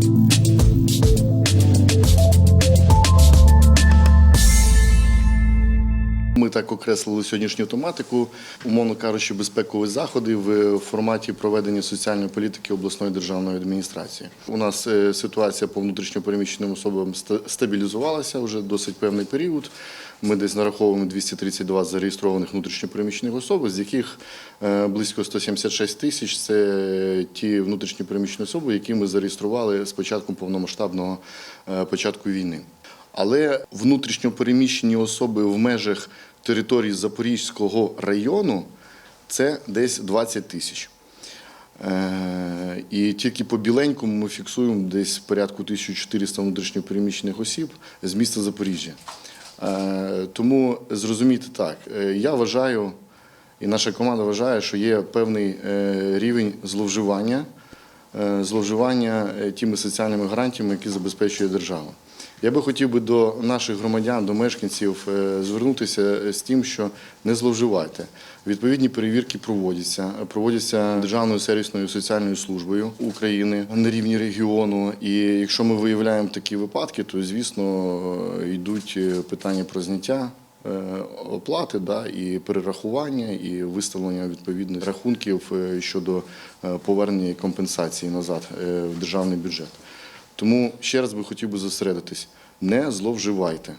you Ми так окреслили сьогоднішню тематику, умовно кажучи, безпекові заходи в форматі проведення соціальної політики обласної державної адміністрації. У нас е, ситуація по внутрішньопереміщеним особам стабілізувалася вже досить певний період. Ми десь нараховуємо 232 зареєстрованих внутрішньопереміщених особ, з яких е, близько 176 тисяч це ті внутрішньопереміщені особи, які ми зареєстрували з початком повномасштабного е, початку війни. Але внутрішньо переміщені особи в межах території Запорізького району це десь 20 тисяч. Е, І тільки по біленькому ми фіксуємо десь порядку 1400 внутрішньопереміщених осіб з міста Запоріжжя. Е, Тому зрозумійте так, е, я вважаю, і наша команда вважає, що є певний рівень зловживання, зловживання е, тими соціальними гарантіями, які забезпечує держава. Я би хотів би до наших громадян, до мешканців е, звернутися з тим, що не зловживайте. Відповідні перевірки проводяться, проводяться Державною сервісною соціальною службою України на рівні регіону. І якщо ми виявляємо такі випадки, то звісно е, йдуть е, питання про зняття. Е, Оплати да, і перерахування, і виставлення відповідних рахунків е, щодо е, повернення компенсації назад в державний бюджет. Тому ще раз би хотів би зосередитись: не зловживайте.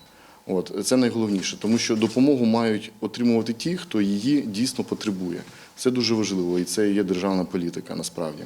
От це найголовніше, тому що допомогу мають отримувати ті, хто її дійсно потребує. Це дуже важливо, і це є державна політика насправді.